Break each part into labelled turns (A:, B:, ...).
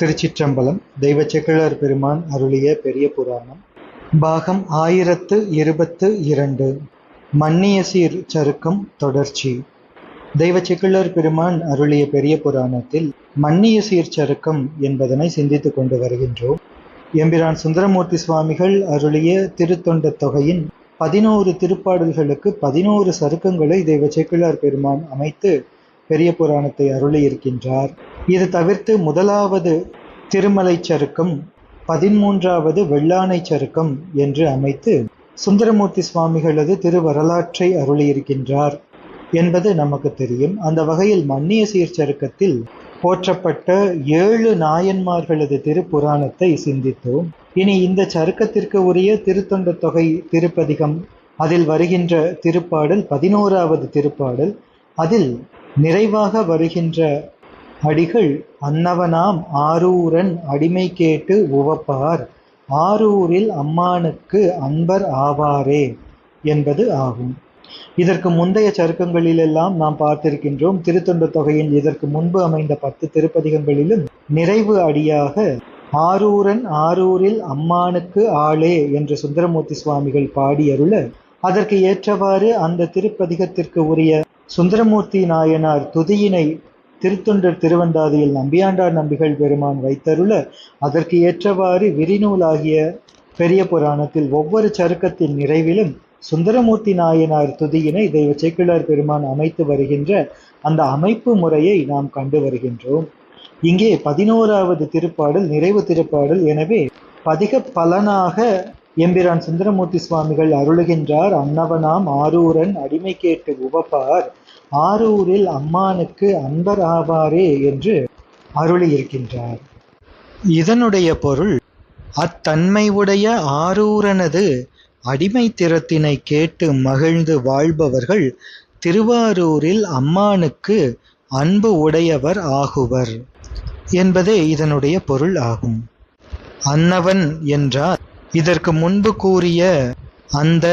A: திருச்சிற்றம்பலம் தெய்வ செக்கிழர் பெருமான் அருளிய பெரிய புராணம். பாகம் ஆயிரத்து இருபத்து இரண்டு. மன்னிய சீர் சருக்கம் தொடர்ச்சி. தெய்வ செக்கிழர் பெருமான் அருளிய பெரிய புராணத்தில் மன்னிய சீர் சருக்கம் என்பதனை சிந்தித்துக் கொண்டு வருகின்றோம். எம்பிரான் சுந்தரமூர்த்தி சுவாமிகள் அருளிய திருத்தொண்ட தொகையின் பதினோரு திருப்பாடல்களுக்கு பதினோரு சருக்கங்களை தெய்வ செக்கிழார் பெருமான் அமைத்து பெரிய புராணத்தை அருளி இருக்கின்றார் இது தவிர்த்து முதலாவது திருமலை சருக்கம் பதிமூன்றாவது வெள்ளானை சருக்கம் என்று அமைத்து சுந்தரமூர்த்தி சுவாமிகளது திருவரலாற்றை அருளியிருக்கின்றார் என்பது நமக்கு தெரியும். அந்த வகையில் மன்னிய சீர்சருக்கத்தில் போற்றப்பட்ட ஏழு நாயன்மார்களது திருப்புராணத்தை சிந்தித்தோம். இனி இந்த சருக்கத்திற்கு உரிய திருத்தொண்ட தொகை திருப்பதிகம் அதில் வருகின்ற திருப்பாடல் பதினோராவது திருப்பாடல் அதில் நிறைவாக வருகின்ற அடிகள் அன்னவனாம் ஆரூரன் அடிமை கேட்டு உவப்பார். ஆரூரில் அம்மானுக்கு அன்பர் ஆவாரே என்பது ஆகும். இதற்கு முந்தைய சருக்கங்களிலெல்லாம் நாம் பார்த்திருக்கின்றோம். திருத்தொண்ட தொகையின் இதற்கு முன்பு அமைந்த பத்து திருப்பதிகங்களிலும் நிறைவு அடியாக ஆரூரன் ஆரூரில் அம்மானுக்கு ஆளே என்று சுந்தரமூர்த்தி சுவாமிகள் பாடியருள அதற்கு ஏற்றவாறு அந்த திருப்பதிகத்திற்கு உரிய சுந்தரமூர்த்தி நாயனார் துதியினை திருத்தொண்டர் திருவந்தாதியில் நம்பியாண்டார் நம்பிகள் பெருமான் வைத்தருள அதற்கு ஏற்றவாறு விரிநூலாகிய பெரிய புராணத்தில் ஒவ்வொரு சருக்கத்தின் நிறைவிலும் சுந்தரமூர்த்தி நாயனார் துதியினை தெய்வ சேக்கிழார் பெருமான் அமைத்து வருகின்ற அந்த அமைப்பு முறையை நாம் கண்டு வருகின்றோம். இங்கே பதினோராவது திருப்பாடல் நிறைவு திருப்பாடல். எனவே பதிக பலனாக எம்பிரான் சுந்தரமூர்த்தி சுவாமிகள் அருளுகின்றார். அன்னவனாம் ஆரூரன் அடிமை கேட்டு உவப்பார். ஆரூரில் அம்மானுக்கு அன்பர் ஆவாரே என்று அருளியிருக்கின்றார். இதனுடைய பொருள் அத்தன்மை உடைய ஆரூரனது அடிமை திறத்தினை கேட்டு மகிழ்ந்து வாழ்பவர்கள் திருவாரூரில் அம்மானுக்கு அன்பு உடையவர் ஆகுவர் என்பதே இதனுடைய பொருள் ஆகும். அன்னவன் என்றால் இதற்கு முன்பு கூறிய அந்த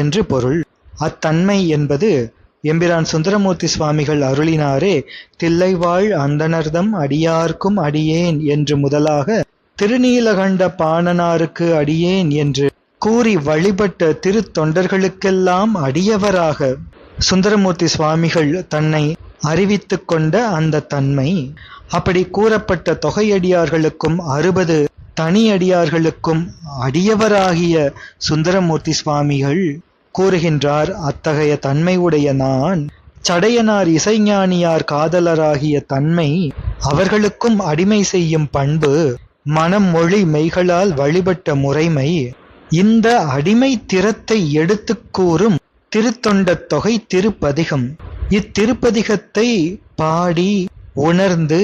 A: என்று பொருள். அத்தன்மை என்பது எம்பிரான் சுந்தரமூர்த்தி சுவாமிகள் அருளினாரே தில்லைவாழ் அந்தனர்தம் அடியார்க்கும் அடியேன் என்று முதலாக திருநீலகண்ட பாணனாருக்கு அடியேன் என்று கூறி வழிபட்ட திருத்தொண்டர்களுக்கெல்லாம் அடியவராக சுந்தரமூர்த்தி சுவாமிகள் தன்னை அறிவித்து கொண்ட அந்த தன்மை. அப்படி கூறப்பட்ட தொகையடியார்களுக்கும் அறுபது தனியடியார்களுக்கும் அடியவராகிய சுந்தரமூர்த்தி சுவாமிகள் கூறுகின்றார் அத்தகைய தன்மையுடைய நான் சடையனார் இசைஞானியார் காதலராகிய தன்மை அவர்களுக்கும் அடிமை செய்யும் பண்பு மனம் மொழி மெய்களால் வழிபட்ட முறைமை இந்த அடிமை திறத்தை எடுத்து கூறும் திருத்தொண்ட தொகை திருப்பதிகம். இத்திருப்பதிகத்தை பாடி உணர்ந்து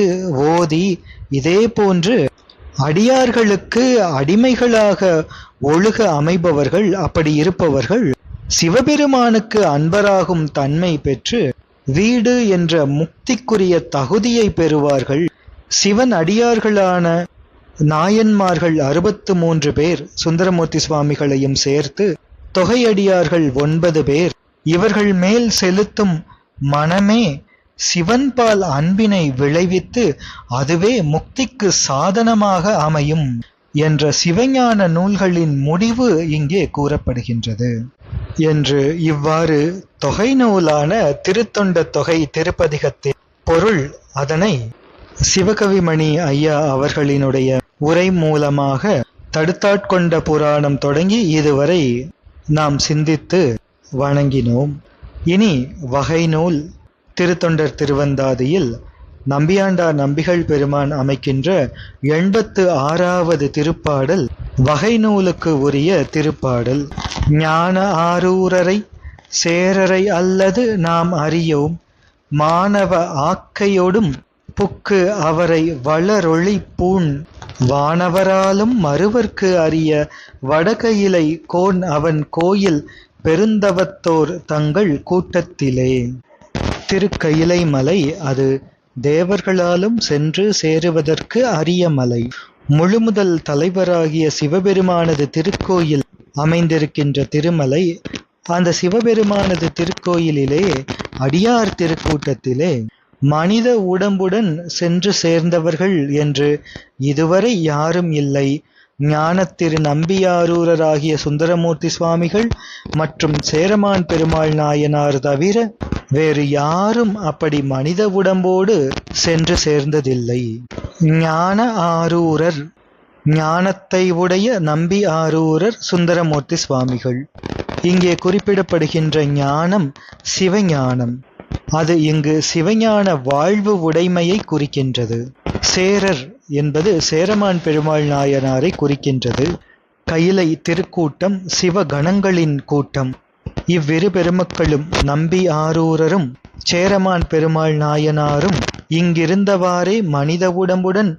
A: ஓதி இதே போன்று அடியார்களுக்கு அடிமைகளாக ஒழுக அமைபவர்கள் அப்படி இருப்பவர்கள் சிவபெருமானுக்கு அன்பராகும் தன்மை பெற்று வீடு என்ற முக்திக்குரிய தகுதியை பெறுவார்கள். சிவன் அடியார்களான நாயன்மார்கள் அறுபத்து மூன்று பேர் சுந்தரமூர்த்தி சுவாமிகளையும் சேர்த்து தொகையடியார்கள் ஒன்பது பேர். இவர்கள் மேல் செலுத்தும் மனமே சிவன்பால் அன்பினை விளைவித்து அதுவே முக்திக்கு சாதனமாக அமையும் என்ற சிவஞான நூல்களின் முடிவு இங்கே கூறப்படுகின்றது. என்று இவ்வாறு தொகை நூலான திருத்தொண்ட தொகை திருப்பதிகத்தின் பொருள் அதனை சிவகவிமணி ஐயா அவர்களினுடைய உரை மூலமாக தடுத்தாட்கொண்ட புராணம் தொடங்கி இதுவரை நாம் சிந்தித்து வணங்கினோம். இனி வகை நூல் திருத்தொண்டர் திருவந்தாதியில் நம்பியாண்டார் நம்பிகள் பெருமான் அமைக்கின்ற எண்பத்து ஆறாவது திருப்பாடல் வகை நூலுக்கு உரிய திருப்பாடல். ஞான ஆரூரரை சேரரை அல்லது நாம் அறியோம். மாணவ ஆக்கையோடும் புக்கு அவரை வளரொளி பூண். வானவராலும் மறுவர்க்கு அறிய வடகையிலை கோன் அவன் கோயில் பெருந்தவத்தோர் தங்கள் கூட்டத்திலே. திருக்கயிலை மலை அது தேவர்களாலும் சென்று சேருவதற்கு அரிய மலை. முழுமுதல் தலைவராகிய சிவபெருமானது திருக்கோயில் அமைந்திருக்கின்ற திருமலை அந்த சிவபெருமானது திருக்கோயிலிலே அடியார் திருக்கூட்டத்திலே மனித உடம்புடன் சென்று சேர்ந்தவர்கள் என்று இதுவரை யாரும் இல்லை. ஞானத்திரு நம்பியாரூரராகிய சுந்தரமூர்த்தி சுவாமிகள் மற்றும் சேரமான் பெருமாள் நாயனார் தவிர வேறு யாரும் அப்படி மனித உடம்போடு சென்று சேர்ந்ததில்லை. ஞான ஆரூரர் ஞானத்தை உடைய நம்பி ஆரூரர் சுந்தரமூர்த்தி சுவாமிகள். இங்கே குறிப்பிடப்படுகின்ற ஞானம் சிவஞானம். அது இங்கு சிவஞான வாழ்வு உடைமையை குறிக்கின்றது. சேரர் என்பது சேரமான் பெருமாள் நாயனாரை குறிக்கின்றது. கையிலை திருக்கூட்டம் சிவகணங்களின் கூட்டம். இவ்விரு பெருமக்களும் நம்பி ஆரூரரும் சேரமான் பெருமாள் நாயனாரும் இங்கிருந்தவாறே மனித உடம்புடன்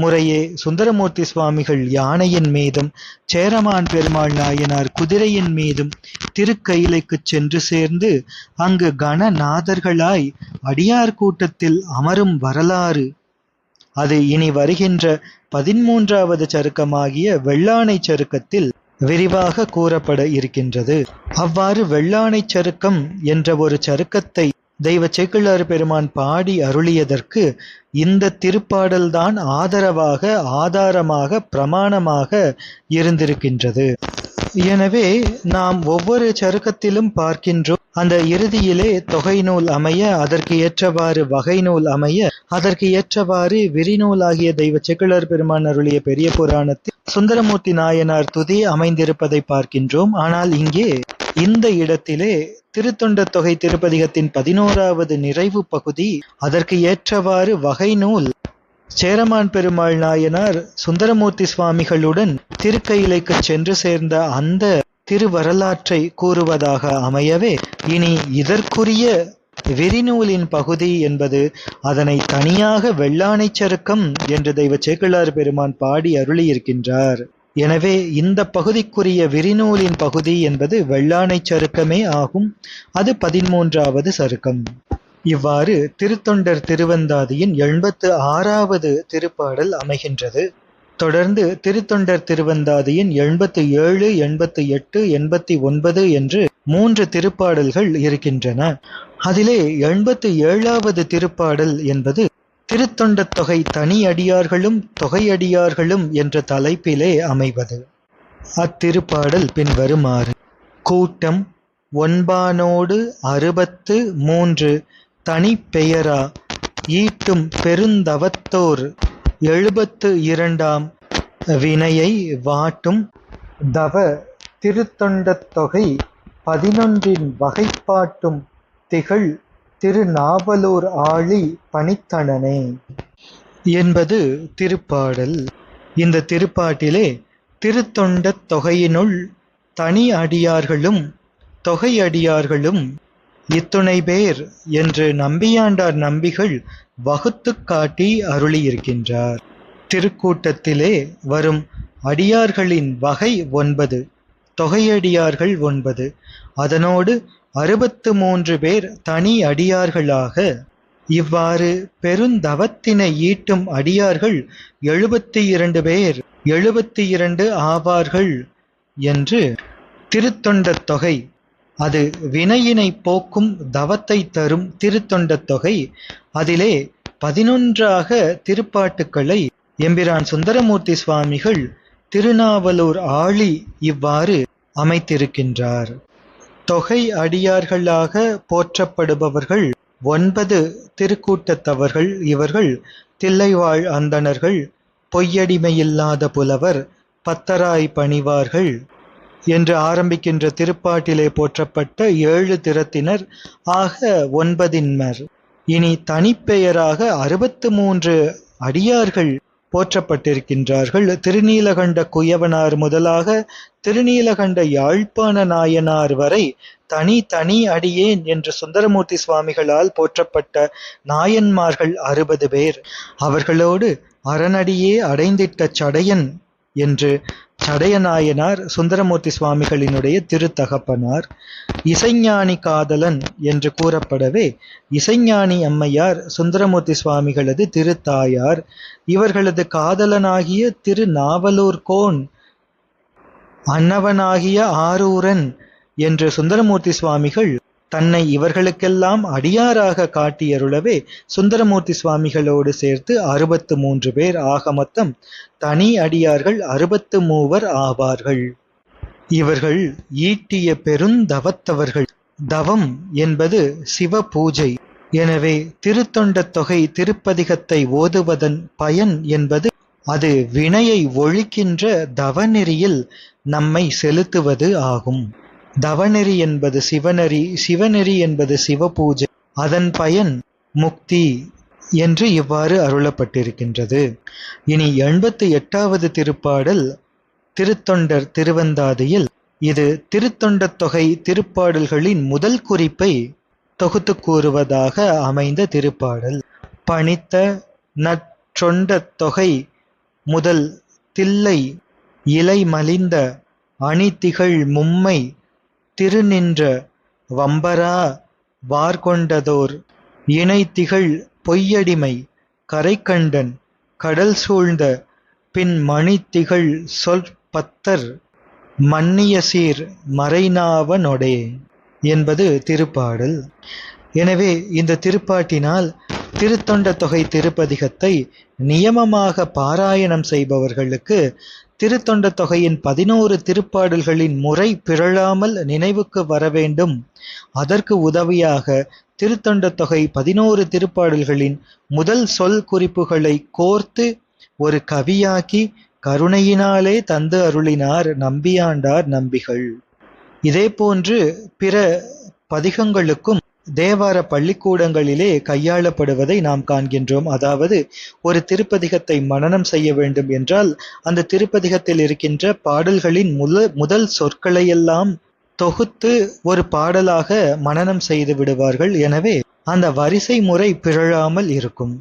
A: முறையே சுந்தரமூர்த்தி சுவாமிகள் யானையின் மீதும் சேரமான் பெருமாள் நாயனார் குதிரையின் மீதும் திருக்கயிலைக்குச் சென்று சேர்ந்து அங்கு கணநாதர்களாய் அடியார் கூட்டத்தில் அமரும் வரலாறு. அது இனி வருகின்ற பதிமூன்றாவது சருக்கமாகிய வெள்ளானை சருக்கத்தில் விரிவாக கூறப்பட இருக்கின்றது. அவ்வாறு வெள்ளானை சருக்கம் என்ற ஒரு சருக்கத்தை தெய்வ சேக்கிழார் பெருமான் பாடி அருளியதற்கு இந்த திருப்பாடல்தான் ஆதரவாக ஆதாரமாக பிரமாணமாக இருந்திருக்கின்றது. எனவே நாம் ஒவ்வொரு சருக்கத்திலும் பார்க்கின்றோம் அந்த இறுதியிலே தொகை நூல் அமைய அதற்கு ஏற்றவாறு வகை நூல் அமைய அதற்கு ஏற்றவாறு விரிநூல் ஆகிய தெய்வ செக்குளர் பெருமான் அருளிய பெரிய புராணத்தில் சுந்தரமூர்த்தி நாயனார் துதி அமைந்திருப்பதை பார்க்கின்றோம். ஆனால் இங்கே இந்த இடத்திலே திருத்தொண்ட தொகை திருப்பதிகத்தின் பதினோராவது நிறைவு பகுதி அதற்கு ஏற்றவாறு வகை நூல் சேரமான் பெருமாள் நாயனார் சுந்தரமூர்த்தி சுவாமிகளுடன் திருக்கயிலைக்கு சென்று சேர்ந்த அந்த திருவரலாற்றை கூறுவதாக அமையவே இனி இதற்குரிய விரிநூலின் பகுதி என்பது அதனை தனியாக வெள்ளானை சருக்கம் என்று தெய்வ சேக்கிழார் பெருமான் பாடி அருளியிருக்கின்றார். எனவே இந்த பகுதிக்குரிய விரிநூலின் பகுதி என்பது வெள்ளானை சருக்கமே ஆகும். அது பதிமூன்றாவது சருக்கம். இவ்வாறு திருத்தொண்டர் திருவந்தாதியின் எண்பத்து ஆறாவது திருப்பாடல் அமைகின்றது. தொடர்ந்து திருத்தொண்டர் திருவந்தாதியின் எண்பத்து ஏழு எண்பத்து எட்டு எண்பத்தி ஒன்பது என்று மூன்று திருப்பாடல்கள் இருக்கின்றன. அதிலே எண்பத்து ஏழாவது திருப்பாடல் என்பது திருத்தொண்டத் தொகை தனி அடியார்களும் தொகையடியார்களும் என்ற தலைப்பிலே அமைவது. அத்திருப்பாடல் பின்வருமாறு கூட்டம் ஒன்பானோடு அறுபத்து மூன்று. தனிப்பெயரா ஈட்டும் பெருந்தவத்தோர். எழுபத்து இரண்டாம். வினையை வாட்டும். தவ திருத்தொண்டத் தொகை பதினொன்றின் வகைப்பாட்டும் திகழ் திருநாவலூர் ஆழி பணித்தனனே. என்பது திருப்பாடல். இந்த திருப்பாட்டிலே திருத்தொண்டத் தொகையினுள் தனி அடியார்களும் தொகையடியார்களும் இத்துணை பேர் என்று நம்பியாண்டார் நம்பிகள் வகுத்து காட்டி அருளியிருக்கின்றார். திருக்கூட்டத்திலே வரும் அடியார்களின் வகை ஒன்பது தொகையடியார்கள் ஒன்பது. அதனோடு அறுபத்து மூன்று பேர் தனி அடியார்களாக. இவ்வாறு பெருந்தவத்தினை ஈட்டும் அடியார்கள் எழுபத்தி இரண்டு பேர் எழுபத்தி இரண்டு ஆவார்கள் என்று திருத்தொண்டத் தொகை. அது வினையினை போக்கும் தவத்தை தரும் திருத்தொண்டத் தொகை. அதிலே பதினொன்றாக திருப்பாட்டுக்களை எம்பிரான் சுந்தரமூர்த்தி சுவாமிகள் திருநாவலூர் ஆழி இவ்வாறு அமைத்திருக்கின்றார். தொகை அடியார்களாக போற்றப்படுபவர்கள் ஒன்பது திருக்கூட்டத்தவர்கள் இவர்கள் தில்லைவாழ் அந்தணர்கள் பொய்யடிமையில்லாத புலவர் பத்தராய் பணிவார்கள் என்று ஆரம்பிக்கின்ற திருப்பாட்டிலே போற்றப்பட்ட ஏழு திறத்தினர் ஆக ஒன்பதின்மர். இனி தனிப்பெயராக அறுபத்து மூன்று அடியார்கள் போற்றப்பட்டிருக்கின்றார்கள். திருநீலகண்ட குயவனார் முதலாக திருநீலகண்ட யாழ்ப்பாண நாயனார் வரை தனி தனி அடியேன் என்று சுந்தரமூர்த்தி சுவாமிகளால் போற்றப்பட்ட நாயன்மார்கள் அறுபது பேர். அவர்களோடு அரணடியே அடைந்திட்ட சடையன் என்று சடையநாயனார் சுந்தரமூர்த்தி சுவாமிகளினுடைய திருத்தகப்பனார். இசைஞானி காதலன் என்று கூறப்படவே இசைஞானி அம்மையார் சுந்தரமூர்த்தி சுவாமிகளது திருத்தாயார் இவர்களது காதலனாகிய திரு நாவலூர் கோன் அன்னவனாகிய ஆரூரன் என்று சுந்தரமூர்த்தி சுவாமிகள் தன்னை இவர்களுக்கெல்லாம் அடியாராக காட்டியருளவே சுந்தரமூர்த்தி சுவாமிகளோடு சேர்த்து அறுபத்து மூன்று பேர் ஆக மொத்தம் தனி அடியார்கள் அறுபத்து மூவர் ஆவார்கள். இவர்கள் ஈட்டிய பெருந்தவத்தவர்கள். தவம் என்பது சிவ பூஜை எனவே திருத்தொண்டத் தொகை திருப்பதிகத்தை ஓதுவதன் பயன் என்பது அது வினையை ஒழிக்கின்ற தவநெறியில் நம்மை செலுத்துவது ஆகும். தவநெறி என்பது சிவநெறி சிவநெறி என்பது சிவபூஜை. அதன் பயன் முக்தி என்று இவ்வாறு அருளப்பட்டிருக்கின்றது. இனி எண்பத்து எட்டாவது திருப்பாடல் திருத்தொண்டர் திருவந்தாதியில். இது திருத்தொண்ட தொகை திருப்பாடல்களின் முதல் குறிப்பை தொகுத்து கூறுவதாக அமைந்த திருப்பாடல். பணித்த நற்றொண்ட தொகை முதல் தில்லை இலை மலிந்த அணிதிகழ் மும்மை திருநின்ற வம்பரா வார்கொண்டதோர் இணைத்திகழ் பொய்யடிமை கரைக்கண்டன் கடல் சூழ்ந்த பின் திகழ் சொற்பத்தர் மன்னிய சீர் மறைநாவனொடே என்பது திருப்பாடல். எனவே இந்த திருப்பாட்டினால் திருத்தொண்ட தொகை திருப்பதிகத்தை நியமமாக பாராயணம் செய்பவர்களுக்கு திருத்தொண்ட தொகையின் பதினோரு திருப்பாடல்களின் முறை பிறழாமல் நினைவுக்கு வர வேண்டும். அதற்கு உதவியாக திருத்தொண்ட தொகை பதினோரு திருப்பாடல்களின் முதல் சொல் குறிப்புகளை கோர்த்து ஒரு கவியாக்கி கருணையினாலே தந்து அருளினார் நம்பியாண்டார் நம்பிகள். இதேபோன்று பிற பதிகங்களுக்கும் தேவார பள்ளிக்கூடங்களிலே கையாளப்படுவதை நாம் காண்கின்றோம். அதாவது ஒரு திருப்பதிகத்தை மனனம் செய்ய வேண்டும் என்றால் அந்த திருப்பதிகத்தில் இருக்கின்ற பாடல்களின் முல முதல் சொற்களையெல்லாம் தொகுத்து ஒரு பாடலாக மனனம் செய்து விடுவார்கள். எனவே அந்த வரிசை முறை பிறழாமல் இருக்கும்.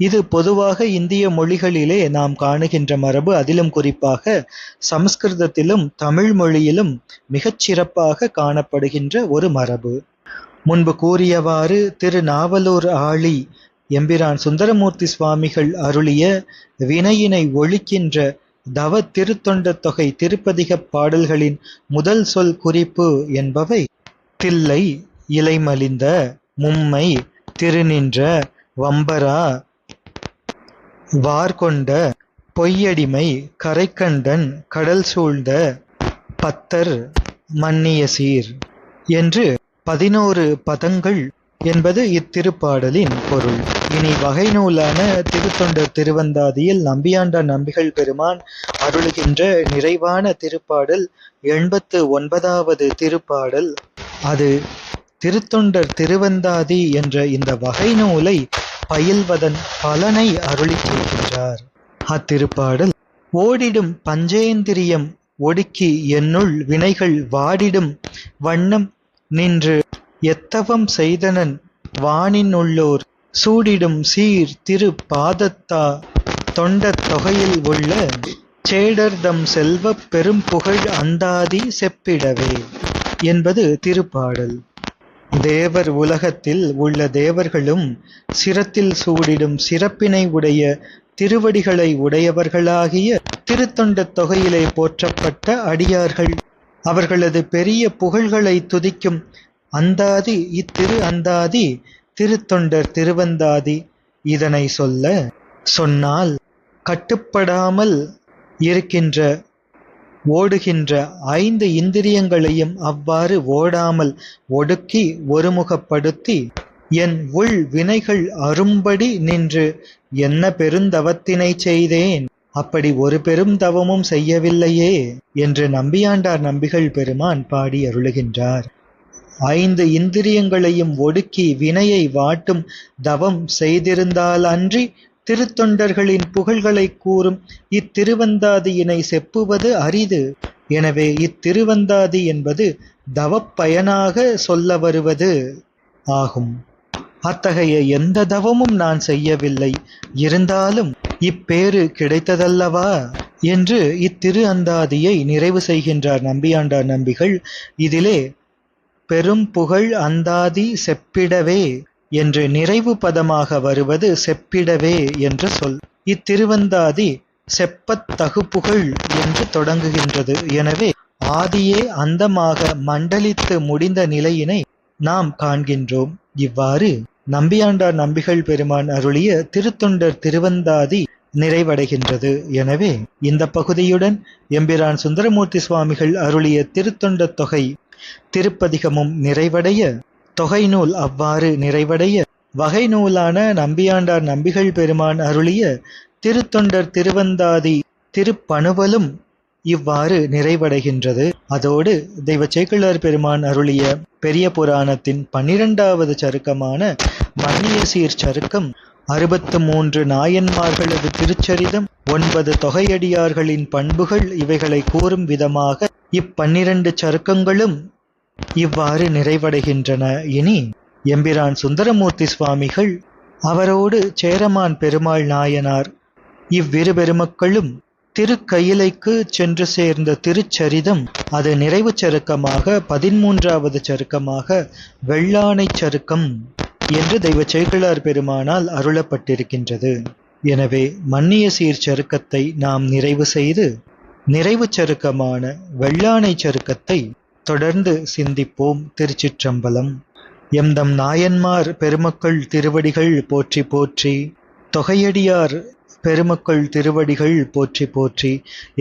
A: இது பொதுவாக இந்திய மொழிகளிலே நாம் காணுகின்ற மரபு. அதிலும் குறிப்பாக சமஸ்கிருதத்திலும் தமிழ் மொழியிலும் மிகச் சிறப்பாக காணப்படுகின்ற ஒரு மரபு. முன்பு கூறியவாறு திருநாவலூர் ஆழி எம்பிரான் சுந்தரமூர்த்தி சுவாமிகள் அருளிய வினையினை ஒழிக்கின்ற தவ திருத்தொண்ட தொகை திருப்பதிகப் பாடல்களின் முதல் சொல் குறிப்பு என்பவை. தில்லை இலைமலிந்த மும்மை திருநின்ற வம்பரா வார்கொண்ட பொய்யடிமை கரைக்கண்டன் கடல் சூழ்ந்த பத்தர் மன்னிய சீர் என்று பதினோரு பதங்கள் என்பது இத்திருப்பாடலின் பொருள். இனி வகை நூலான திருத்தொண்டர் திருவந்தாதியில் நம்பியாண்ட நம்பிகள் பெருமான் அருளுகின்ற நிறைவான திருப்பாடல் எண்பத்து ஒன்பதாவது திருப்பாடல். அது திருத்தொண்டர் திருவந்தாதி என்ற இந்த வகை நூலை பயில்வதன் பலனை அருளி செய்கின்றார் அத்திருப்பாடல் ஓடிடும் பஞ்சேந்திரியம் ஒடுக்கி என்னுள் வினைகள் வாடிடும் வண்ணம் நின்று எத்தவம் செய்தனன் வானினுள்ளோர் சூடிடும் சீர் திரு பாதத்தா தொண்டத் தொகையில் உள்ள சேடர்தம் செல்வப் பெரும்புகழ் அந்தாதி செப்பிடவே என்பது திருப்பாடல். தேவர் உலகத்தில் உள்ள தேவர்களும் சிரத்தில் சூடிடும் சிறப்பினை உடைய திருவடிகளை உடையவர்களாகிய திருத்தொண்டத் தொகையிலே போற்றப்பட்ட அடியார்கள் அவர்களது பெரிய புகழ்களை துதிக்கும் அந்தாதி இத்திரு அந்தாதி திருத்தொண்டர் திருவந்தாதி இதனை சொல்ல சொன்னால் கட்டுப்படாமல் இருக்கின்ற ஓடுகின்ற ஐந்து இந்திரியங்களையும் அவ்வாறு ஓடாமல் ஒடுக்கி ஒருமுகப்படுத்தி என் உள் வினைகள் அரும்படி நின்று என்ன பெருந்தவத்தினை செய்தேன். அப்படி ஒரு பெரும் தவமும் செய்யவில்லையே என்று நம்பியாண்டார் நம்பிகள் பெருமான் பாடி அருளுகின்றார். ஐந்து இந்திரியங்களையும் ஒடுக்கி வினையை வாட்டும் தவம் செய்திருந்தால் அன்றி திருத்தொண்டர்களின் புகழ்களை கூறும் இத்திருவந்தாதியினை செப்புவது அரிது. எனவே இத்திருவந்தாதி என்பது தவப்பயனாக சொல்ல வருவது ஆகும். அத்தகைய எந்த தவமும் நான் செய்யவில்லை. இருந்தாலும் இப்பேறு கிடைத்ததல்லவா? என்று இத்திரு அந்தாதியை நிறைவு செய்கின்றார் நம்பியாண்டார் நம்பிகள். இதிலே பெரும் புகழ் அந்தாதி செப்பிடவே என்று நிறைவு பதமாக வருவது செப்பிடவே என்ற சொல். இத்திருவந்தாதி செப்பத்தகு புகழ் என்று தொடங்குகின்றது. எனவே ஆதியே அந்தமாக மண்டலித்து முடிந்த நிலையினை நாம் காண்கின்றோம். இவ்வாறு நம்பியாண்டார் நம்பிகள் பெருமான் அருளிய திருத்தொண்டர் திருவந்தாதி நிறைவடைகின்றது. எனவே இந்த பகுதியுடன் எம்பிரான் சுந்தரமூர்த்தி சுவாமிகள் அருளிய திருத்தொண்ட தொகை திருப்பதிகமும் நிறைவடைய தொகை நூல் அவ்வாறு நிறைவடைய வகை நூலான நம்பியாண்டார் நம்பிகள் பெருமான் அருளிய திருத்தொண்டர் திருவந்தாதி திருப்பணுவலும் இவ்வாறு நிறைவடைகின்றது. அதோடு தெய்வ சேக்கிழார் பெருமான் அருளிய பெரிய புராணத்தின் பன்னிரண்டாவது சருக்கமான மன்னிய சீர் சருக்கம் அறுபத்து மூன்று நாயன்மார்களது திருச்சரிதம் ஒன்பது தொகையடியார்களின் பண்புகள் இவைகளை கூறும் விதமாக இப்பன்னிரண்டு சருக்கங்களும் இவ்வாறு நிறைவடைகின்றன. இனி எம்பிரான் சுந்தரமூர்த்தி சுவாமிகள் அவரோடு சேரமான் பெருமாள் நாயனார் இவ்விரு பெருமக்களும் திருக்கயிலைக்கு சென்று சேர்ந்த திருச்சரிதம் அது நிறைவு சருக்கமாக பதிமூன்றாவது சருக்கமாக வெள்ளானை சருக்கம். என்று தெய்வ சேக்கிழார் பெருமானால் அருளப்பட்டிருக்கின்றது. எனவே மன்னிய சீர் சருக்கத்தை நாம் நிறைவு செய்து நிறைவு சருக்கமான வெள்ளானை சருக்கத்தை தொடர்ந்து சிந்திப்போம் திருச்சிற்றம்பலம். எம்தம் நாயன்மார் பெருமக்கள் திருவடிகள் போற்றி போற்றி தொகையடியார் பெருமக்கள் திருவடிகள் போற்றி போற்றி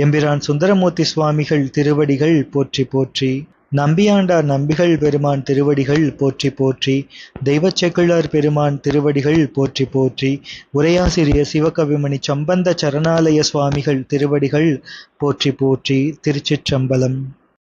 A: எம்பிரான் சுந்தரமூர்த்தி சுவாமிகள் திருவடிகள் போற்றி போற்றி நம்பியாண்டார் நம்பிகள் பெருமான் திருவடிகள் போற்றி போற்றி தெய்வச் செக்குள்ளார் பெருமான் திருவடிகள் போற்றி போற்றி உரையாசிரியர் சிவகவிமணி சம்பந்த சரணாலய சுவாமிகள் திருவடிகள் போற்றி போற்றி திருச்சிற்றம்பலம்.